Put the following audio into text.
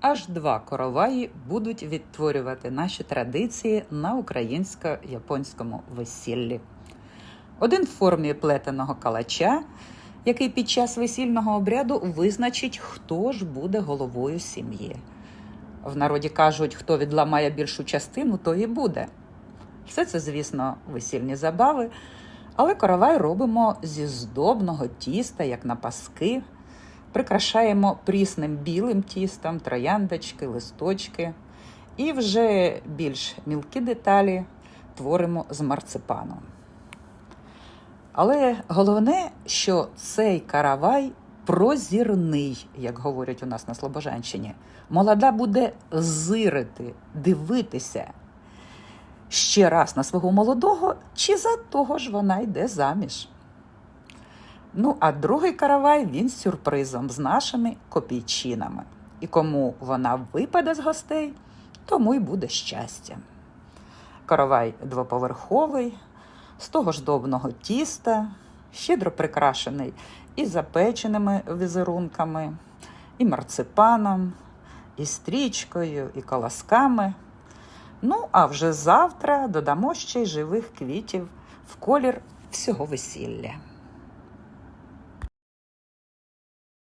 аж два короваї будуть відтворювати наші традиції на українсько-японському весіллі. Один в формі плетеного калача, який під час весільного обряду визначить, хто ж буде головою сім'ї. В народі кажуть, хто відламає більшу частину, то і буде. Все це, звісно, весільні забави, але коровай робимо зі здобного тіста, як на паски. Прикрашаємо прісним білим тістом, трояндочки, листочки. І вже більш мілкі деталі творимо з марципаном. Але головне, що цей каравай прозірний, як говорять у нас на Слобожанщині. Молода буде зирити, дивитися ще раз на свого молодого, чи за того ж вона йде заміж. Ну, а другий каравай він сюрпризом з нашими копійчинами. І кому вона випаде з гостей, тому й буде щастя. Каравай двоповерховий, з того ж добного тіста, щедро прикрашений і запеченими візерунками, і марципаном, і стрічкою, і колосками. Ну, а вже завтра додамо ще й живих квітів в колір всього весілля.